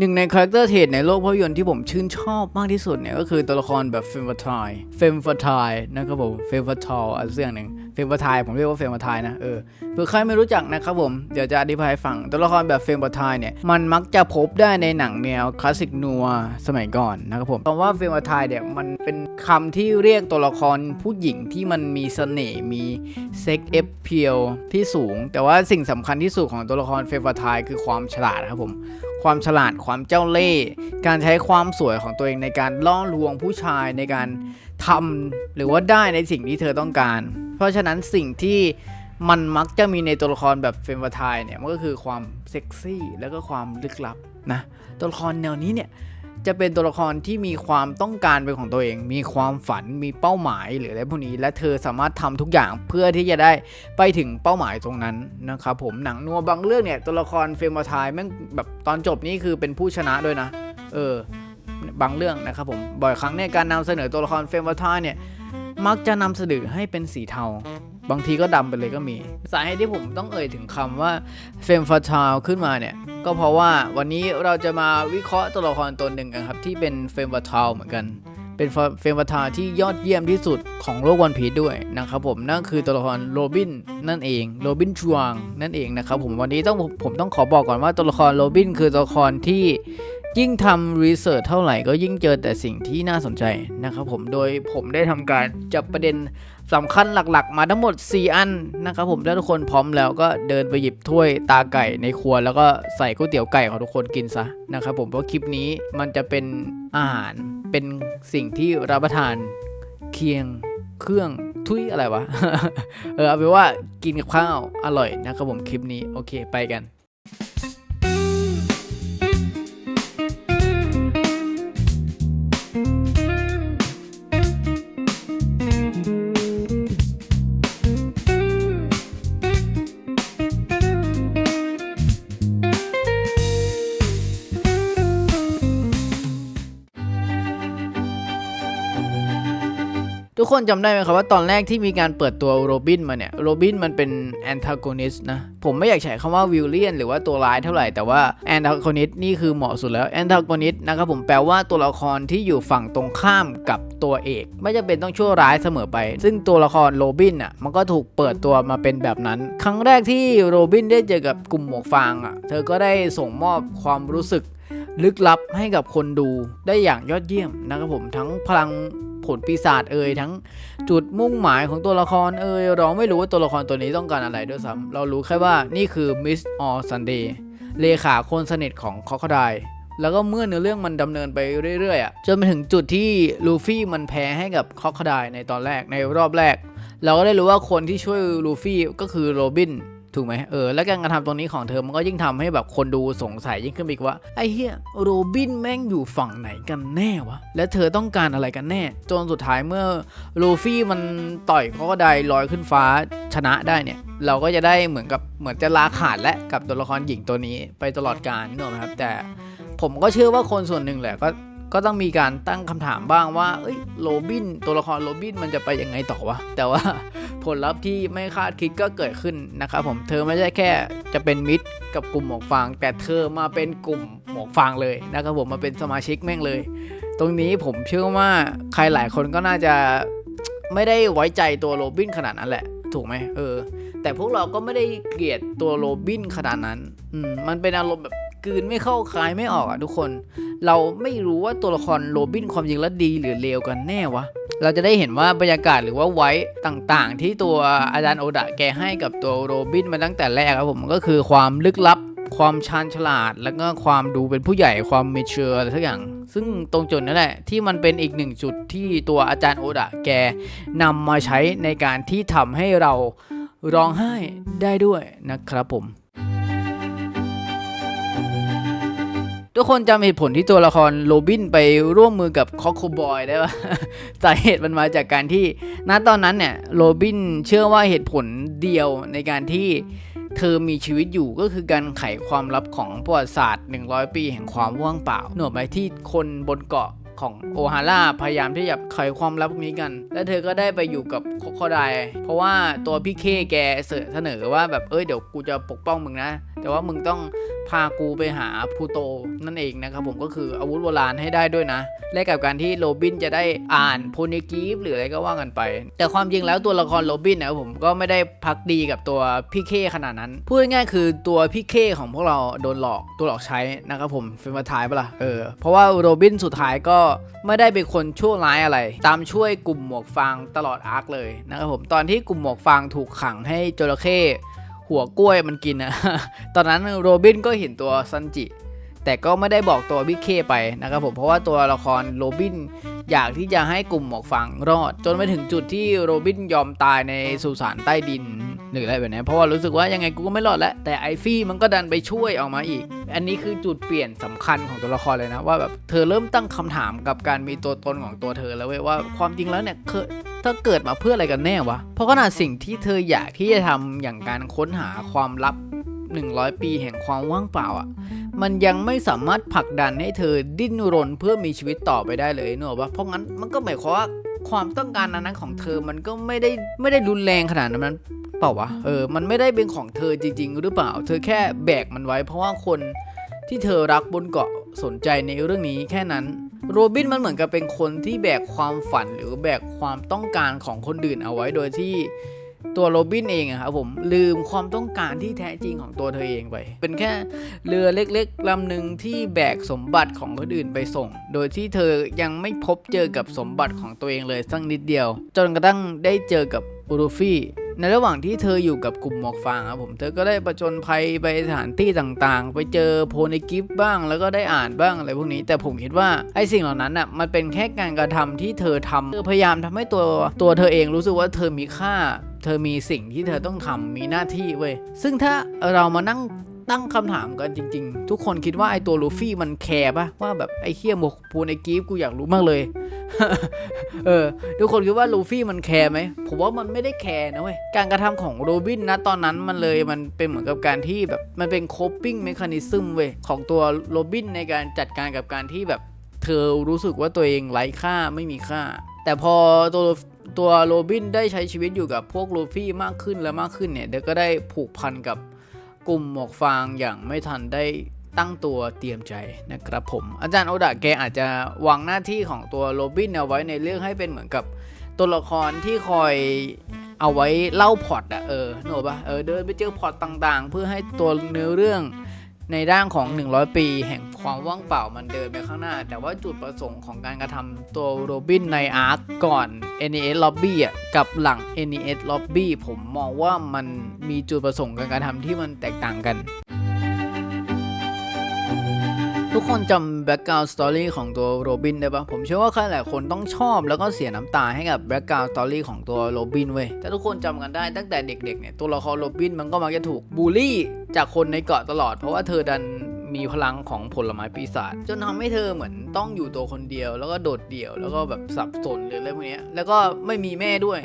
หนึ่งในคาแรคเตอร์เทรดในโลกภาพยนตร์ที่ผมชื่นชอบมากที่สุดเนี่ยก็คือตัวละครแบบเฟมฟอร์ทายเฟมฟอร์ทายนะครับผมเฟมฟอร์ทอลอะไรสักอย่างหนึ่ง เฟมฟาทายผมเรียกว่าเฟมฟาทายนะเออเผื่อใครไม่รู้จักนะครับผมเดี๋ยวจะอธิบายให้ฟังตัวละครแบบเฟมฟาทายเนี่ยมันมักจะพบได้ในหนังแนวคลาสสิกนัวสมัยก่อนนะครับผมคำว่าเฟมฟาทายเนี่ยมันเป็นคำที่เรียกตัวละครผู้หญิงที่มันมีเสน่ห์มีเซ็กเอฟเพียลที่สูง แต่ว่าสิ่งสำคัญที่สุดของตัวละครเฟมฟาทายคือความฉลาดครับผมความฉลาดความเจ้าเล่ห์การใช้ความสวยของตัวเองในการล่อลวงผู้ชายในการ ทำหรือว่าได้ในสิ่งที่เธอต้องการ เพราะฉะนั้นสิ่งที่มันมักจะมีในตัวละครแบบเฟมวาทายเนี่ยมันก็คือความเซ็กซี่แล้วก็ความลึกลับนะตัวละครแนวนี้เนี่ยจะเป็นตัวละครที่มีความต้องการเป็นของตัวเอง มีความฝัน มีเป้าหมายหรืออะไรพวกนี้ และเธอสามารถทำทุกอย่างเพื่อที่จะได้ไปถึงเป้าหมายตรงนั้นนะครับผม หนังนัวบางเรื่องเนี่ยตัวละครเฟมวาทายแม่งแบบตอนจบนี่คือเป็นผู้ชนะด้วยนะ เออ บางเรื่องนะครับผมบ่อยครั้งเนี่ยการนำเสนอตัวละครเฟมวาทาเนี่ยมักจะนำเสนอให้เป็นสีเทา บางทีก็ดำไปเลยก็มี สาเหตุที่ผมต้องเอ่ยถึงคำว่าเฟมฟาทาวขึ้นมาเนี่ย ก็เพราะว่าวันนี้เราจะมาวิเคราะห์ตัวละครตัวหนึ่งกันครับ ที่เป็นเฟมฟาทาวเหมือนกัน เป็นเฟมฟาทาวที่ยอดเยี่ยมที่สุดของโลกวันพีด้วยนะครับผมนั่นคือตัวละครโรบินนั่นเองโรบินชวงนั่นเองนะครับผมวันนี้ต้องผมต้องขอบอกก่อนว่าตัวละครโรบินคือตัวละครที่ ยิ่งทำรีเสิร์ชเท่าไหร่ก็ยิ่งเจอแต่สิ่งที่น่าสนใจนะครับผมโดยผมได้ทำการจับประเด็นสำคัญหลักๆ มาทั้งหมด 4 อันนะครับผมถ้าทุกคนพร้อมแล้วก็เดินไปหยิบถ้วยตาไก่ในครัว แล้วก็ใส่ก๋วยเตี๋ยวไก่ของทุกคนกินซะนะครับผมเพราะคลิปนี้มันจะเป็นอาหารเป็นสิ่งที่รับประทานเคียงเครื่องทุยอะไรวะ เออเอาเป็นว่ากินกับข้าวอร่อยนะครับผมคลิปนี้โอเคไปกัน กคนจำได้ไหมครับว่าตอนแรกที่มีการเปิดตัวโรบินมาเนี่ยโรบินมันเป็นแอนทากอนิสนะ ผมไม่อยากใช้คำว่าวิลเลียนหรือว่าตัวร้ายเท่าไหร่ แต่ว่าแอนทากอนิสนี่คือเหมาะสุดแล้วแอนทากอนิสนะครับผมแปลว่าตัวละครที่อยู่ฝั่งตรงข้ามกับตัวเอก ไม่จำเป็นต้องชั่วร้ายเสมอไป ซึ่งตัวละครโรบินอะมันก็ถูกเปิดตัวมาเป็นแบบนั้น ครั้งแรกที่โรบินได้เจอกับกลุ่มหมวกฟางอะเธอก็ได้ส่งมอบความรู้สึกลึกลับให้กับคนดูได้อย่างยอดเยี่ยมนะครับผมทั้งพลัง ผลปีศาจเอ่ยทั้งจุดมุ่งหมายของตัวละครเอ่ยเราไม่รู้ว่าตัวละครตัวนี้ต้องการอะไรด้วยซ้ำเรารู้แค่ว่านี่คือมิสออซันเดย์เลขาคนสนิทของคอคไดแล้วก็เมื่อเนื้อเรื่องมันดำเนินไปเรื่อยๆอะจนไปถึงจุดที่ลูฟี่มันแพ้ให้กับคอคไดในตอนแรกในรอบแรก เราก็ได้รู้ว่าคนที่ช่วยลูฟี่ก็คือโรบิน ถูกไหมเออแล้วการกระทำตรงนี้ของเธอมันก็ยิ่งทำให้แบบคนดูสงสัยยิ่งขึ้นไปอีกว่าไอ้เฮียโรบินแม่งอยู่ฝั่งไหนกันแน่วะและเธอต้องการอะไรกันแน่ จนสุดท้ายเมื่อลูฟี่มันต่อยเขาก็ได้ลอยขึ้นฟ้าชนะได้เนี่ย เราก็จะได้เหมือนกับเหมือนจะลาขาดและกับตัวละครหญิงตัวนี้ไปตลอดกาลนึกออกไหมครับแต่ผมก็เชื่อว่าคนส่วนหนึ่งแหละก็ ก็ต้องมีการตั้งคำถามบ้างว่าเอ้ยโรบินตัวละครโรบินมันจะไปยังไงต่อวะ แต่ว่าผลลัพธ์ที่ไม่คาดคิดก็เกิดขึ้นนะครับผมเธอไม่ใช่แค่จะเป็นมิตรกับกลุ่มหมวกฟาง แต่เธอมาเป็นกลุ่มหมวกฟางเลยนะครับผมมาเป็นสมาชิกแม่งเลย ตรงนี้ผมเชื่อว่าใครหลายคนก็น่าจะไม่ได้ไว้ใจตัวโรบินขนาดนั้นแหละ ถูกไหมเออ แต่พวกเราก็ไม่ได้เกลียดตัวโรบินขนาดนั้นอืมมันเป็นอารมณ์แบบ กืนไม่เข้าคายไม่ออกอะทุกคน เราไม่รู้ว่าตัวละครโรบินความจริงแล้วดีหรือเลวกันแน่วะ เราจะได้เห็นว่าบรรยากาศหรือว่าไว้ต่างๆ ที่ตัวอาจารย์โอดะแกให้กับตัวโรบินมาตั้งแต่แรกครับผมก็คือความลึกลับ ความชาญฉลาด แล้วก็ความดูเป็นผู้ใหญ่ความเมเชอร์อะไรสักอย่าง ซึ่งตรงจุดนั่นแหละที่มันเป็นอีกหนึ่งจุดที่ตัวอาจารย์โอดะแกนำมาใช้ในการที่ทำให้เราร้องไห้ได้ด้วยนะครับผม ทุกคนจำเหตุผลที่ตัวละครโรบินไปร่วมมือกับคอคโคบอยได้ปะสาเหตุมันมาจากการที่ณตอนนั้นเนี่ยโรบินเชื่อว่าเหตุผลเดียวในการที่เธอมีชีวิตอยู่ก็คือการไขความลับของประวัติศาสตร์ 100 ปีแห่งความว่างเปล่าหนวกไปที่คนบนเกาะ ของโอฮาร่าพยายามที่จะไขความลับพวกนี้กัน แล้วเธอก็ได้ไปอยู่กับโคโคไดเพราะว่าตัวพี่เคแกเสนอว่าแบบเอ้ยเดี๋ยวกูจะปกป้องมึงนะ แต่ว่ามึงต้องพากูไปหาพูโตนั่นเองนะครับผมก็คืออาวุธโบราณให้ได้ด้วยนะ และกับการที่โรบินจะได้อ่านโพนิกีฟหรืออะไรก็ว่ากันไป แต่ความจริงแล้วตัวละครโรบินนะครับผมก็ไม่ได้พักดีกับตัวพี่เคขนาดนั้น พูดง่ายๆคือตัวพี่เคของพวกเราโดนหลอกตัวหลอกใช้นะครับผมเป็นมาท้ายปะล่ะเออเพราะว่าโรบินสุดท้ายก็ไม่ได้เป็นคนชั่วร้ายอะไร ตามช่วยกลุ่มหมวกฟางตลอดอาร์คเลยนะครับผมตอนที่กลุ่มหมวกฟางถูกขังให้จระเข้หัวกล้วยมันกินนะตอนนั้นโรบินก็เห็นตัวซันจิ แต่ก็ไม่ได้บอกตัวพี่เคไปนะครับผมเพราะว่าตัวละครโรบินอยากที่จะให้กลุ่มหมวกฟางรอด จนไปถึงจุดที่โรบินยอมตายในสุสานใต้ดิน หรืออะไรแบบนี้เพราะว่ารู้สึกว่ายังไงกูก็ไม่รอดแล้ว แต่ไอฟี่มันก็ดันไปช่วยออกมาอีก อันนี้คือจุดเปลี่ยนสำคัญของตัวละครเลยนะ ว่าแบบเธอเริ่มตั้งคำถามกับการมีตัวตนของตัวเธอแล้วเว้ยว่าความจริงแล้วเนี่ยเคยเธอเกิดมาเพื่ออะไรกันแน่วะ เพราะขนาดสิ่งที่เธออยากที่จะทำอย่างการค้นหาความลับ 100 ปีแห่งความว่างเปล่าอะ มันยังไม่สามารถผลักดันให้เธอดิ้นรนเพื่อมีชีวิตต่อไปได้เลยเนอะปะเพราะงั้นมันก็หมายความว่า ความต้องการนั้นของเธอมันก็ไม่ได้ไม่ได้รุนแรงขนาดนั้นเปล่าวะเออมันไม่ได้เป็นของเธอจริง ๆ หรือเปล่า เธอแค่แบกมันไว้ เพราะว่าคนที่เธอรักบนเกาะสนใจในเรื่องนี้แค่นั้นโรบินมันเหมือนกับเป็นคนที่แบกความฝันหรือแบกความต้องการของคนอื่นเอาไว้โดยที่ ตัวโรบินเองอะครับผมลืมความต้องการที่แท้จริงของตัวเธอเองไป เป็นแค่เรือเล็กๆลำหนึ่งที่แบกสมบัติของคนอื่นไปส่ง โดยที่เธอยังไม่พบเจอกับสมบัติของตัวเองเลยสักนิดเดียว จนกระทั่งได้เจอกับอูรูฟี่ในระหว่างที่เธออยู่กับกลุ่มหมวกฟางครับผมเธอก็ได้ประจนภัยไปสถานที่ต่างๆ ไปเจอโพในกิฟบ้างแล้วก็ได้อ่านบ้างอะไรพวกนี้ แต่ผมคิดว่าไอ้สิ่งเหล่านั้นอะมันเป็นแค่การกระทำที่เธอทำเธอพยายามทำให้ตัวตัวเธอเองรู้สึกว่าเธอมีค่า เธอมีสิ่งที่เธอต้องทำมีหน้าที่เว้ยซึ่งถ้าเรามานั่งตั้งคำถามกันจริง ๆ ทุกคนคิดว่าไอตัวลูฟี่มันแคร์ปะว่าแบบไอเฮียหมกปูในกีฟกูอยากรู้มากเลย เออ ทุกคนคิดว่าลูฟี่มันแคร์ไหมผมว่ามันไม่ได้แคร์นะเว้ยการกระทำของโรบินนะตอนนั้นมันเลยมันเป็นเหมือนกับการที่แบบมันเป็นโคปปิ้งเมคานิซึมเว้ยของตัวโรบินในการจัดการกับการที่แบบ เธอรู้สึกว่าตัวเองไร้ค่าไม่มีค่า แต่พอตัว ตัวโรบินได้ใช้ชีวิตอยู่กับพวกลูฟี่มากขึ้นและมากขึ้นเนี่ยเดี๋ยวก็ได้ผูกพันกับกลุ่มหมวกฟางอย่างไม่ทันได้ตั้งตัวเตรียมใจนะครับผม อาจารย์โอดะแกอาจจะวางหน้าที่ของตัวโรบินเอาไว้ในเรื่องให้เป็นเหมือนกับตัวละครที่คอยเอาไว้เล่าพอตอะเออหนึกออกปะเออเดินไปเจอพอตต่างๆ เพื่อให้ตัวเนื้อเรื่อง ในด้านของ 100 ปี แห่งความว่างเปล่ามันเดินไปข้างหน้า แต่ว่าจุดประสงค์ของการกระทำตัวโรบินในอาร์คก่อน NES Lobby อะกับหลัง NES Lobby ผมมองว่ามันมีจุดประสงค์การกระทำที่มันแตกต่างกัน ทุกคนจำ background story ของตัวโรบินได้ปะผมเชื่อว่าใครหลายคนต้องชอบแล้วก็เสียน้ำตาให้กับ background story ของตัวโรบินเว้ยแต่ทุกคนจำกันได้ตั้งแต่เด็กๆเนี่ยตัวละครโรบินมันก็มักจะถูกบูลลี่จากคนในเกาะตลอด เพราะว่าเธอดันมีพลังของผลไม้ปีศาจจนทำให้เธอเหมือนต้องอยู่ตัวคนเดียว แล้วก็โดดเดี่ยวแล้วก็แบบสับสนหรืออะไรพวกนี้แล้วก็ไม่มีแม่ด้วย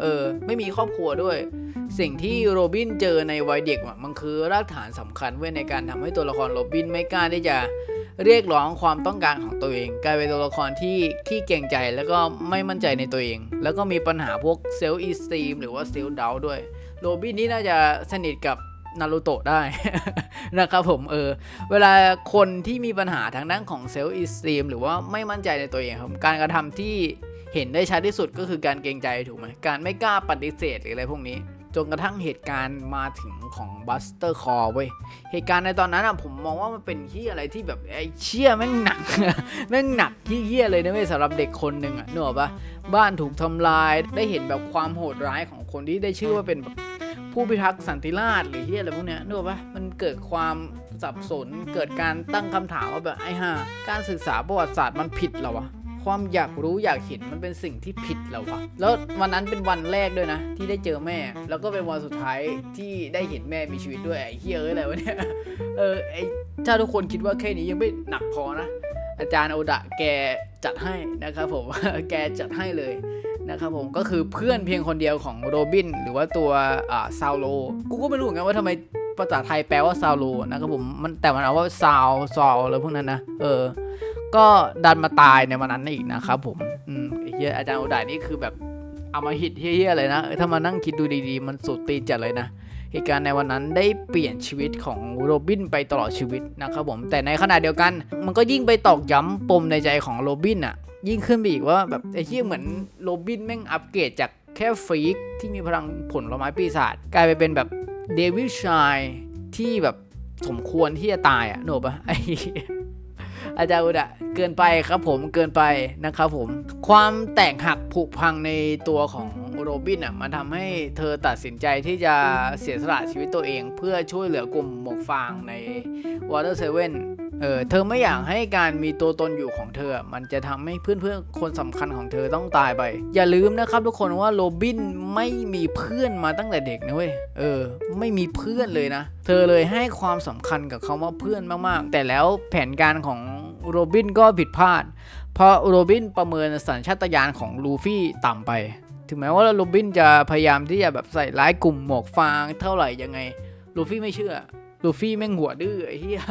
เออไม่มีครอบครัวด้วย สิ่งที่โรบินเจอในวัยเด็กมันคือรากฐานสำคัญเว้ยในการทำให้ตัวละครโรบินไม่กล้าที่จะ เรียกร้องความต้องการของตัวเอง กลายเป็นตัวละครที่ขี้เกรงใจแล้วก็ไม่มั่นใจในตัวเอง แล้วก็มีปัญหาพวกเซลล์อีสตีมหรือว่าเซลล์ดาวด้วยโรบินนี่น่าจะสนิทกับนารูโตะได้นะครับผมเออเวลาคนที่มีปัญหาทางด้านของเซลล์อีสตีมหรือว่าไม่มั่นใจในตัวเองครับการกระทำที่เห็นได้ชัดที่สุดก็คือการเกรงใจถูกไหมการไม่กล้าปฏิเสธหรืออะไรพวกนี้ จนกระทั่งเหตุการณ์มาถึงของบัสเตอร์คอเว้ย เหตุการณ์ในตอนนั้นอะผมมองว่ามันเป็นที่อะไรที่แบบไอ้เชี่ยแม่งหนักแม่งหนักที่เยี่ยเลยนะเว้ยสำหรับเด็กคนหนึ่งอะนึกออกปะบ้านถูกทำลายได้เห็นแบบความโหดร้ายของคนที่ได้ชื่อว่าเป็นแบบผู้พิทักษ์สันติราษฎร์หรือที่อะไรพวกเนี้ยนึกออกปะมันเกิดความสับสนเกิดการตั้งคำถามว่าแบบไอ้ห่าการศึกษาประวัติศาสตร์มันผิดเหรอวะ ความอยากรู้อยากเห็นมันเป็นสิ่งที่ผิดแล้ววะแล้ววันนั้นเป็นวันแรกด้วยนะ ที่ได้เจอแม่ แล้วก็เป็นวันสุดท้ายที่ได้เห็นแม่มีชีวิตด้วยไอ้เฮียเอ้ยอะไรวะเนี่ยเออไอ้ถ้าทุกคนคิดว่าแค่นี้ยังไม่หนักพอนะอาจารย์โอดะแกจัดให้นะครับผมแกจัดให้เลยนะครับผมก็คือเพื่อนเพียงคนเดียวของโรบิน หรือว่าตัวอ่าซาวโลกูก็ไม่รู้เหมือนกันว่าทำไมภาษาไทยแปลว่าซาวโลนะครับผมมันแต่มันเอาว่าซาวซาวอะไรพวกนั้นนะเออ ก็ดันมาตายในวันนั้นอีกนะครับผมอืมเฮียอาจารย์โอดายนี่คือแบบเอามาหิตเฮี้ยๆเลยนะถ้ามานั่งคิดดูดีๆ มันสุดตีจัดเลยนะเหตุการณ์ในวันนั้นได้เปลี่ยนชีวิตของโรบินไปตลอดชีวิตนะครับผมแต่ในขณะเดียวกัน มันก็ยิ่งไปตอกย้ำปมในใจของโรบินอะยิ่งขึ้นไปอีกว่าแบบไอ้ที่เหมือนโรบินแม่งอัปเกรดจากแค่ฟรีกที่มีพลังผลไม้ปีศาจกลายไปเป็นแบบเดวิลชายที่แบบสมควรที่จะตายอะโนกปะไอ้ อาจารย์อุดะเกินไปครับผมเกินไปนะครับผม ความแตกหักผุพังในตัวของโรบินอะมันทำให้เธอตัดสินใจที่จะเสียสละชีวิตตัวเอง เพื่อช่วยเหลือกลุ่มหมวกฟางใน Water Seven เออเธอไม่อยากให้การมีตัวตนอยู่ของเธอ มันจะทำให้เพื่อนๆ คนสำคัญของเธอต้องตายไป อย่าลืมนะครับทุกคนว่าโรบินไม่มีเพื่อนมาตั้งแต่เด็กนะเว้ย เออ ไม่มีเพื่อนเลยนะ เธอเลยให้ความสำคัญกับคำว่าเพื่อนมากๆ แต่แล้วแผนการของ โรบินก็ผิดพลาด เพราะโรบินประเมินสัญชาตญาณของลูฟี่ต่ำไป ถึงแม้ว่าโรบินจะพยายามที่จะแบบใส่ร้ายกลุ่มหมวกฟางเท่าไหร่ยังไงลูฟี่ไม่เชื่อลูฟี่แม่งหัวดื้อไอ้เหี้ย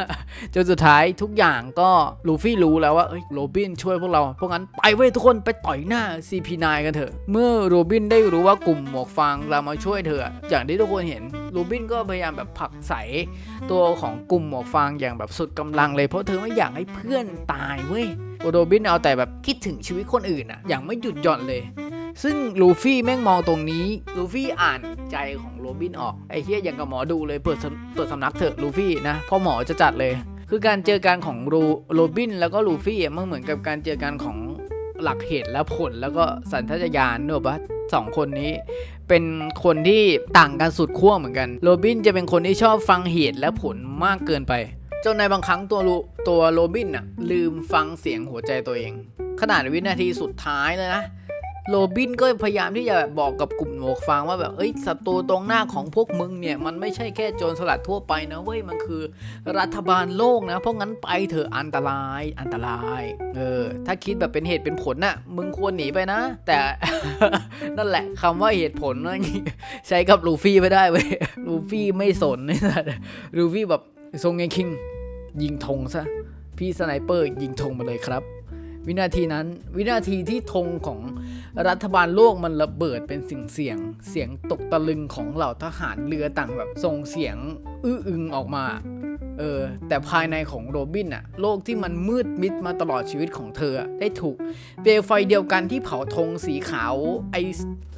จนสุดท้ายทุกอย่างก็ลูฟี่รู้แล้วว่าเอ้ยโรบินช่วยพวกเรา เพราะงั้นไปเว้ยทุกคนไปต่อยหน้า CP9 กันเถอะ เมื่อโรบินได้รู้ว่ากลุ่มหมวกฟางเรามาช่วยเธอ อย่างที่ทุกคนเห็น รบินก็พยายามแบบผลักใสตัวของกลุ่มหมวกฟางอย่างแบบสุดกำลังเลยเพราะเธอไม่อยากให้เพื่อนตายเว้ยโรบินเอาแต่แบบคิดถึงชีวิตคนอื่นอะอย่างไม่หยุดหย่อนเลย ซึ่งลูฟี่แม่งมองตรงนี้ลูฟี่อ่านใจของโรบินออกไอ้เฮียอย่างกับหมอดูเลยเปิดสำเปิดสำนักเถอะลูฟี่นะเพ่อหมอจะจัดเลย คือการเจอกันของโรโรบินแล้วก็ลูฟี่อะมันเหมือนกับการเจอกันของหลักเหตุและผลแล้วก็สัญชาตญาณเนอะปะสองคนนี้ เป็นคนที่ต่างกันสุดขั้วเหมือนกัน โรบินจะเป็นคนที่ชอบฟังเหตุและผลมากเกินไปจนในบางครั้งตัวลูตัวโรบินน่ะลืมฟังเสียงหัวใจตัวเอง ขนาดวินาทีสุดท้ายเลยนะ โรบินก็พยายามที่จะบอกกับกลุ่มหมวกฟางว่าแบบเอ้ยศัตรูตรงหน้าของพวกมึงเนี่ยมันไม่ใช่แค่โจรสลัดทั่วไปนะเว้ยมันคือรัฐบาลโลกนะ เพราะงั้นไปเถอะอันตรายอันตรายเออถ้าคิดแบบเป็นเหตุเป็นผลน่ะมึงควรหนีไปนะ แต่นั่นแหละคำว่าเหตุผลนั่นใช้กับลูฟี่ไม่ได้เว้ยลูฟี่ไม่สนนี่นะลูฟี่แบบทรงไงคิงยิงธงซะพี่สไนเปอร์ยิงธงมาเลยครับ วินาทีนั้น วินาทีที่ธงของรัฐบาลโลกมันระเบิดเป็นสิ่งเสียง เสียงตกตะลึงของเหล่าทหารเรือต่างแบบส่งเสียงอื้ออึงออกมา เออแต่ภายในของโรบินอะโลกที่มันมืดมิดมาตลอดชีวิตของเธอได้ถูกเปลวไฟเดียวกันที่เผาธงสีขาวไอ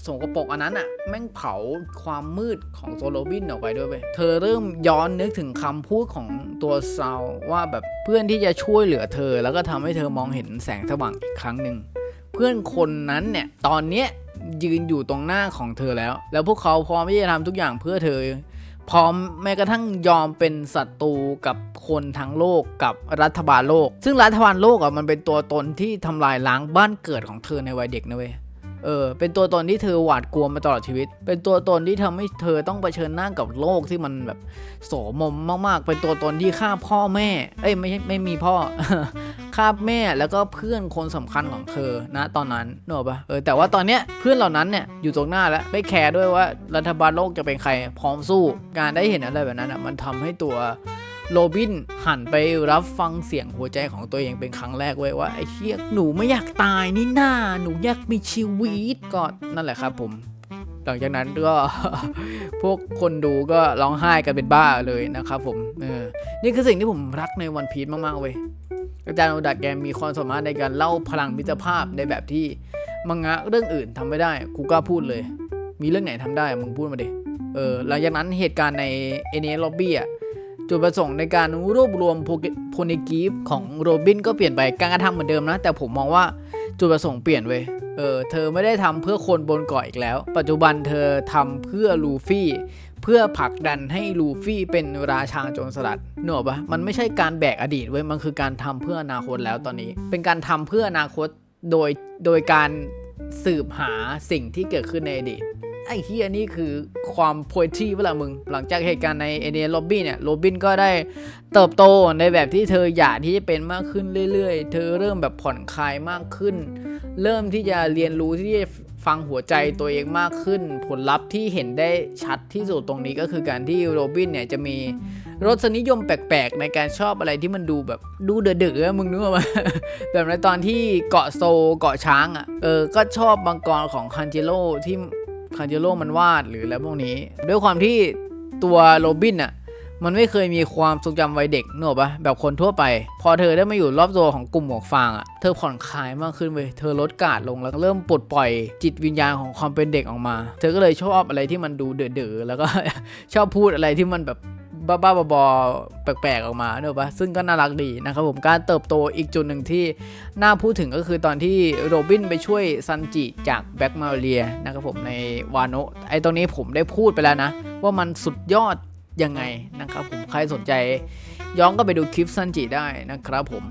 สงกระปรกอันนั้นอะแม่งเผาความมืดของตัวโรบินออกไปด้วยเว้ยเธอเริ่มย้อนนึกถึงคำพูดของตัวซาวว่าแบบเพื่อนที่จะช่วยเหลือเธอ แล้วก็ทำให้เธอมองเห็นแสงสว่างอีกครั้งหนึ่งเพื่อนคนนั้นเนี่ยตอนเนี้ยยืนอยู่ตรงหน้าของเธอแล้ว แล้วพวกเขาพร้อมที่จะทำทุกอย่างเพื่อเธอ พร้อมแม้กระทั่งยอมเป็นศัตรูกับคนทั้งโลกกับรัฐบาลโลก ซึ่งรัฐบาลโลกอะมันเป็นตัวตนที่ทำลายล้างบ้านเกิดของเธอในวัยเด็กนะเว้ย เออเป็นตัวตนที่เธอหวาดกลัวมาตลอดชีวิต เป็นตัวตนที่ทำให้เธอต้องเผชิญหน้ากับโลกที่มันแบบโสมมมาก ๆ เป็นตัวตนที่ฆ่าพ่อแม่ เอ้ยไม่ใช่ไม่มีพ่อฆ่าแม่แล้วก็เพื่อนคนสำคัญของเธอนะตอนนั้นนึกออกปะเออแต่ว่าตอนเนี้ยเพื่อนเหล่านั้นเนี่ยอยู่ตรงหน้าแล้วไม่แคร์ด้วยว่ารัฐบาลโลกจะเป็นใครพร้อมสู้ การได้เห็นอะไรแบบนั้นอะมันทำให้ตัว โรบินหันไปรับฟังเสียงหัวใจของตัวเองเป็นครั้งแรกเว้ยว่าไอ้เชี่ยหนูไม่อยากตายนี่นาหนูอยากมีชีวิตก็นั่นแหละครับผมหลังจากนั้นก็พวกคนดูก็ร้องไห้กันเป็นบ้าเลยนะครับผมเออนี่คือสิ่งที่ผมรักในวันพี e มากๆเว้ยอาจารย์โอดักแกมีความสามารถในการเล่าพลังมิตรภาพในแบบที่มังงะเรื่องอื่นทำไม่ได้กูกล้าพูดเลย มีเรื่องไหนทำได้มึงพูดมาดิเออหลังจากนั้นเหตุการณ์ในเอเนล็อบบี้อะ จุดประสงค์ในการรวบรวมโพนิกีฟของโรบินก็เปลี่ยนไปการกระทำเหมือนเดิมนะ แต่ผมมองว่าจุดประสงค์เปลี่ยนเว้ยเออเธอไม่ได้ทำเพื่อคนบนเกาะอีกแล้ว ปัจจุบันเธอทำเพื่อลูฟี่ เพื่อผลักดันให้ลูฟี่เป็นราชาโจรสลัดเนกอปะมันไม่ใช่การแบกอดีตเว้ยมันคือการทำเพื่ออนาคตแล้วตอนนี้ เป็นการทำเพื่ออนาคตโดยโดยการสืบหาสิ่งที่เกิดขึ้นในอดีต ไอ้เฮียนี่คือความโพยที่เวลามึง หลังจากเหตุการณ์ในเอเนียล็อบบี้เนี่ยโรบินก็ได้เติบโตในแบบที่เธออยากที่จะเป็นมากขึ้นเรื่อยๆ เธอเริ่มแบบผ่อนคลายมากขึ้น เริ่มที่จะเรียนรู้ที่จะฟังหัวใจตัวเองมากขึ้น ผลลัพธ์ที่เห็นได้ชัดที่สุดตรงนี้ก็คือการที่โรบินเนี่ยจะมีรสนิยมแปลกๆ ในการชอบอะไรที่มันดูแบบดูเดือดๆอะมึงนึกออกไหมแบบในตอนที่เกาะโซเกาะช้างอะเออก็ชอบมังกรของคันจิโร่ที่ คันจิโรมันวาดหรืออะไรพวกนี้ ด้วยความที่ตัวโรบินอะมันไม่เคยมีความทรงจำวัยเด็กเนอะปะแบบคนทั่วไป พอเธอได้มาอยู่รอบตัวของกลุ่มหมวกฟางอะเธอผ่อนคลายมากขึ้นเว้ยเธอลดการ์ดลงแล้วเริ่มปลดปล่อยจิตวิญญาณของความเป็นเด็กออกมา เธอก็เลยชอบอะไรที่มันดูเด๋อดๆแล้วก็ชอบพูดอะไรที่มันแบบ บ้าๆบอๆแปลกๆออกมาเนอะปะซึ่งก็น่ารักดีนะครับผมการเติบโตอีกจุดหนึ่งที่น่าพูดถึงก็คือตอนที่โรบินไปช่วยซันจิจากแบ็กมาเรียนะครับผมในวานโนะไอตรงนี้ผมได้พูดไปแล้วนะ ว่ามันสุดยอดยังไงนะครับผมใครสนใจย้อนก็ไปดูคลิปซันจิได้นะครับผม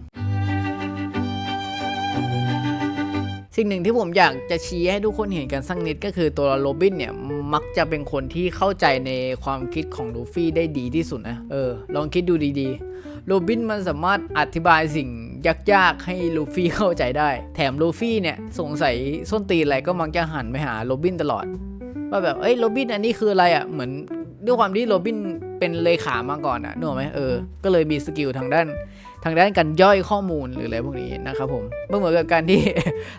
สิ่งหนึ่งที่ผมอยากจะชี้ให้ทุกคนเห็นกันสักนิดก็คือตัวโรบินเนี่ยมักจะเป็นคนที่เข้าใจในความคิดของลูฟี่ได้ดีที่สุดนะเออลองคิดดูดีๆโรบินมันสามารถอธิบายสิ่งยากๆให้ลูฟี่เข้าใจได้ แถมลูฟี่เนี่ยสงสัยส้นตีนอะไรก็มักจะหันไปหาโรบินตลอดว่าแบบเอ้ยโรบินอันนี้คืออะไรอะ่ะเหมือนด้วยความที่โรบิน เป็นเลขามาก่อนอะ่ะนึกออกไหมเออ ก็เลยมีสกิลทางด้านทางด้านการย่อยข้อมูลหรืออะไรพวกนี้นะครับผมไม่เหมือนกับการที่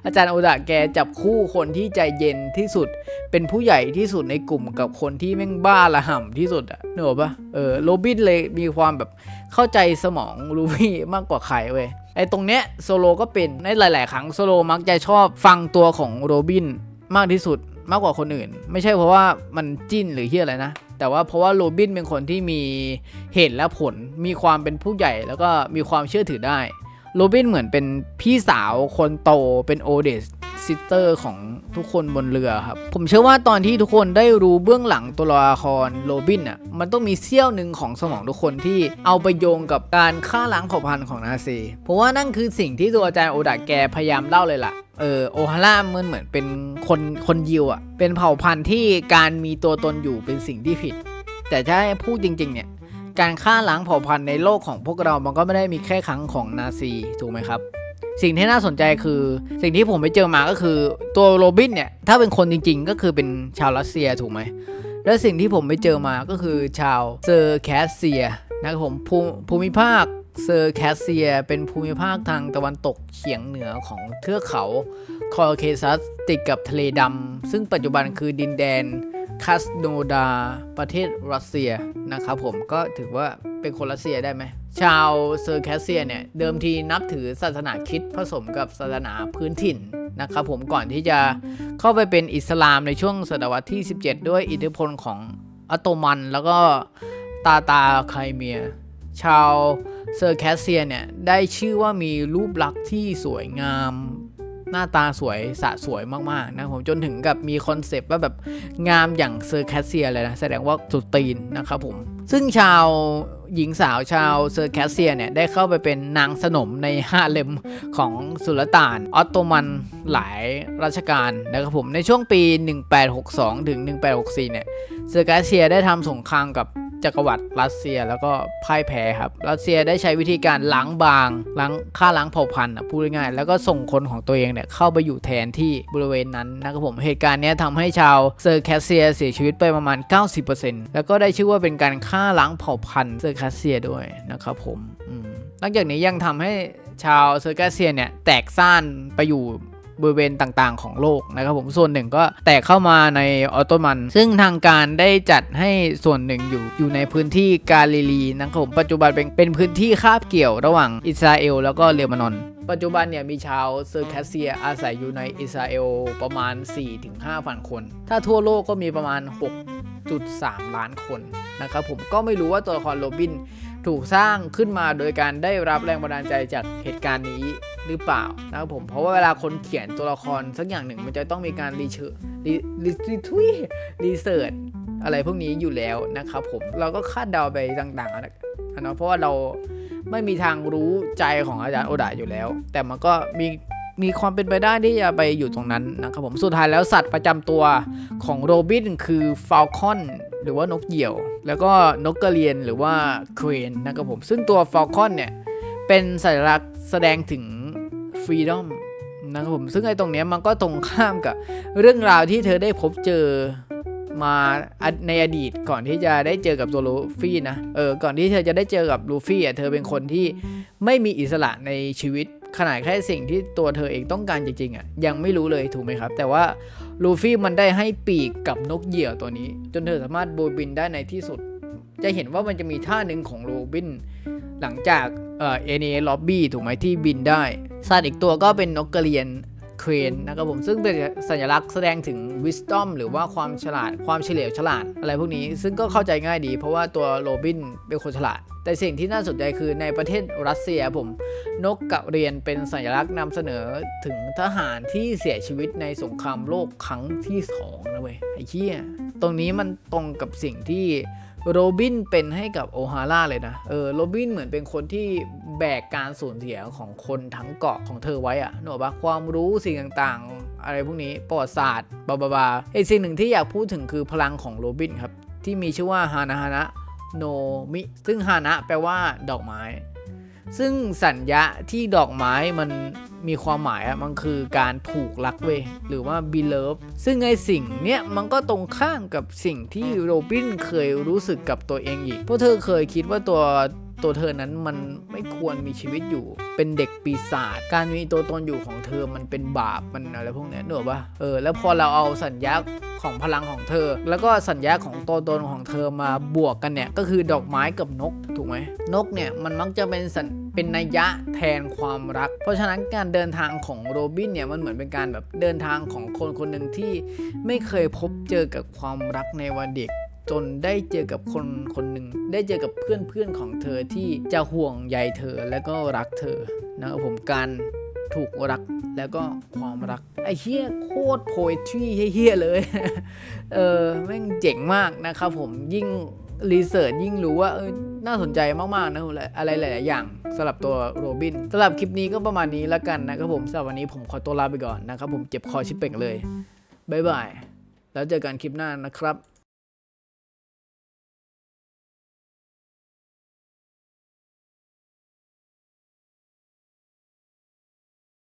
อาจารย์โอดะแกจับคู่คนที่ใจเย็นที่สุด เป็นผู้ใหญ่ที่สุดในกลุ่มกับคนที่แม่งบ้าระห่ำที่สุดอะนึกออกปะเออโรบินเลยมีความแบบเข้าใจสมองลูฟี่มากกว่าใครเว้ยไอ้ตรงเนี้ยโซโลก็เป็นในหลาย ๆ ครั้งโซโลมักจะชอบฟังตัวของโรบินมากที่สุด มากกว่าคนอื่น ไม่ใช่เพราะว่ามันจิ้นหรือเฮียอะไรนะ แต่ว่าเพราะว่าโรบินเป็นคนที่มีเหตุและผล มีความเป็นผู้ใหญ่แล้วก็มีความเชื่อถือได้ โรบินเหมือนเป็นพี่สาวคนโตเป็นโอเดสซิสเตอร์ของทุกคนบนเรือครับ ผมเชื่อว่าตอนที่ทุกคนได้รู้เบื้องหลังตัวละครโรบินอะมันต้องมีเสี้ยวหนึ่งของสมองทุกคนที่เอาไปโยงกับการฆ่าล้างเผ่าพันธุ์ของนาซีเพราะว่านั่นคือสิ่งที่ตัวอาจารย์โอดะแกพยายามเล่าเลยล่ะ เออโอฮาร่ามันเหมือนเป็นคนคนยิวอะ เป็นเผ่าพันธุ์ที่การมีตัวตนอยู่เป็นสิ่งที่ผิด แต่ถ้าให้พูดจริง ๆ เนี่ย การฆ่าล้างเผ่าพันธุ์ในโลกของพวกเรามันก็ไม่ได้มีแค่ครั้งของนาซีถูกไหมครับ สิ่งที่น่าสนใจคือสิ่งที่ผมไปเจอมาก็คือตัวโรบินเนี่ย ถ้าเป็นคนจริง ๆ ก็คือเป็นชาวรัสเซียถูกไหมและสิ่งที่ผมไปเจอมาก็คือชาวเซอร์แคสเซียนะครับผมภูมิภาค เซอร์แคสเซีย เป็นภูมิภาคทางตะวันตกเฉียงเหนือของเทือกเขาคอเคซัสติดกับทะเลดำ ซึ่งปัจจุบันคือดินแดนคาสโนดา ประเทศรัสเซียนะครับผมก็ถือว่าเป็นคนรัสเซียได้ไหม ชาวเซอร์แคสเซียเนี่ย เดิมทีนับถือศาสนาคริดผสมกับศาสนาพื้นถิ่นนะครับผมก่อนที่จะเข้าไปเป็นอิสลามในช่วงศตวรรษที่ 17 ด้วยอิทธิพลของออตโตมัน แล้วก็ตาตาไครเมีย ชาว เซอร์แคสเซียเนี่ยได้ชื่อว่ามีรูปลักษณ์ที่สวยงามหน้าตาสวยสะสวยมากๆนะผมจนถึงกับมีคอนเซปต์ว่าแบบงามอย่างเซอร์แคสเซียเลยนะแสดงว่าสุดตีนนะครับผม ซึ่งชาวหญิงสาวชาวเซอร์แคสเซียเนี่ยได้เข้าไปเป็นนางสนมในห้าเลมของสุลต่านออตโตมันหลายราชการนะครับผมในช่วงปี 1862 ถึง 1864 เนี่ยเซอร์แคสเซียได้ทำสงครามกับ จักรวรรดิรัสเซียแล้วก็พ่ายแพ้ครับ รัสเซียได้ใช้วิธีการล้างบางล้างฆ่าล้างเผ่าพันธุ์พูดง่ายๆแล้วก็ส่งคนของตัวเองเนี่ยเข้าไปอยู่แทนที่บริเวณนั้นนะครับผมเหตุการณ์นี้ยทำให้ชาวเซอร์แคสเซียเสียชีวิตไปประมาณ 90%แล้วก็ได้ชื่อว่าเป็นการฆ่าล้างเผ่าพันธุ์เซอร์แคสเซียด้วยนะครับผมนอกจากนี้ยังทำให้ชาวเซอร์แคสเซียเนี่ยแตกซ่านไปอยู่ บริเวณต่างๆ ของโลกนะครับผมส่วนหนึ่งก็แตกเข้ามาในออตโตมัน ซึ่งทางการได้จัดให้ส่วนหนึ่งอยู่อยู่ในพื้นที่กาลิลีนะครับผมปัจจุบันเป็นเป็นพื้นที่คาบเกี่ยวระหว่างอิสราเอล แล้วก็เลบานอนปัจจุบันเนี่ยมีชาวเซอร์แคสเซียอาศัยอยู่ในอิสราเอลประมาณ 4-5,000 คน ถ้าทั่วโลกก็มีประมาณ 6.3 ล้านคนนะครับผมก็ไม่รู้ว่าตัวละครโรบิน ถูกสร้างขึ้นมาโดยการได้รับแรงบันดาลใจจากเหตุการณ์นี้หรือเปล่านะครับผมเพราะว่าเวลาคนเขียนตัวละครสักอย่างหนึ่งมันจะต้องมีการรีเชิร์รีรีรีทุยรีเสิร์ชอะไรพวกนี้อยู่แล้วนะครับผมเราก็คาดเดาไปต่างๆนะเนาะเพราะว่าเราไม่มีทางรู้ใจของอาจารย์โอดะอยู่แล้ว แต่มันก็มีมีความเป็นไปได้ที่จะไปอยู่ตรงนั้นนะครับผมสุดท้ายแล้วสัตว์ประจำตัวของโรบินคือฟ a ลคอน หรือว่านกเหยี่ยว แล้วก็นกกระเรียนหรือว่าเครนนะครับผม ซึ่งตัวฟ a ลคอนเนี่ย เป็นสัญลักษณ์แสดงถึงฟรีดอมนะครับผม ซึ่งไอ้ตรงเนี้ยมันก็ตรงข้ามกับเรื่องราวที่เธอได้พบเจอมาในอดีตก่อนที่จะได้เจอกับตัวลูฟี่นะ เออ ก่อนที่เธอจะได้เจอกับลูฟี่อะ เธอเป็นคนที่ไม่มีอิสระในชีวิตขนาดแค่สิ่งที่ตัวเธอเองต้องการจริงๆอะยังไม่รู้เลยถูกไหมครับ แต่ว่า ลูฟี่มันได้ให้ปีกกับนกเหยี่ยวตัวนี้ จนเธอสามารถโบยบินได้ในที่สุด จะเห็นว่ามันจะมีท่าหนึ่งของโรบิน หลังจากเอ่อเอเนล็อบบี้ถูกไหมที่บินได้สัตว์อีกตัวก็เป็นนกกระเรียนเครนนะครับผมซึ่งเป็นสัญลักษณ์แสดงถึง wisdom หรือว่าความฉลาดความเฉลียวฉลาดอะไรพวกนี้ ซึ่งก็เข้าใจง่ายดี เพราะว่าตัวโรบินเป็นคนฉลาด แต่สิ่งที่น่าสนใจคือในประเทศรัสเซียผมนกกระเรียนเป็นสัญลักษณ์นำเสนอถึงทหารที่เสียชีวิตในสงครามโลกครั้งที่สองนะเว้ยไอ้เหี้ยตรงนี้มันตรงกับสิ่งที่โรบินเป็นให้กับโอฮาร่าเลยนะ เออ โรบินเหมือนเป็นคนที่แบกการสูญเสียของคนทั้งเกาะของเธอไว้อะนึกออกปะความรู้สิ่งต่างๆ อะไรพวกนี้ ประวัติศาสตร์ บาบาบาไอสิ่งหนึ่งที่อยากพูดถึงคือพลังของโรบินครับ ที่มีชื่อว่าฮานาฮานะ โนมิ ซึ่งฮานะแปลว่าดอกไม้ ซึ่งสัญญาที่ดอกไม้มันมีความหมายอะมันคือการถูกรักเว้ยหรือว่า beloved ซึ่งไอสิ่งเนี้ยมันก็ตรงข้ามกับสิ่งที่โรบินเคยรู้สึกกับตัวเองอีก เพราะเธอเคยคิดว่าตัว ตัวเธอนั้นมันไม่ควรมีชีวิตอยู่ เป็นเด็กปีศาจ การมีตัวตนอยู่ของเธอมันเป็นบาป มันอะไรพวกนี้ยนึกออกปะเออ แล้วพอเราเอาสัญญาของพลังของเธอ แล้วก็สัญญาของตัวตนของเธอมาบวกกันเนี่ย ก็คือดอกไม้กับนก ถูกไหม นกเนี่ยมันมักจะเป็นสัญเป็นนัยยะแทนความรัก เพราะฉะนั้นการเดินทางของโรบินเนี่ยมันเหมือนเป็นการแบบเดินทางของคนคนหนึ่งที่ไม่เคยพบเจอกับความรักในวันเด็ก จนได้เจอกับคนคนหนึ่งได้เจอกับเพื่อนเพื่อนของเธอที่จะห่วงใยเธอและก็รักเธอนะครับผมการถูกรักแล้วก็ความรักไอ้เฮียโคตรโพเอทรีเฮียเลย เออแม่งเจ๋งมากนะครับผมยิ่งรีเสิร์ชยิ่งรู้ว่าเออน่าสนใจมากๆนะอะไรหลาย ๆ อย่างสำหรับตัวโรบินสำหรับคลิปนี้ก็ประมาณนี้แล้วกันนะครับผมสำหรับวันนี้ผมขอตัวลาไปก่อนนะครับผมเจ็บคอชิบเป่งเลยบ๊ายบายแล้วเจอกันคลิปหน้านะครับ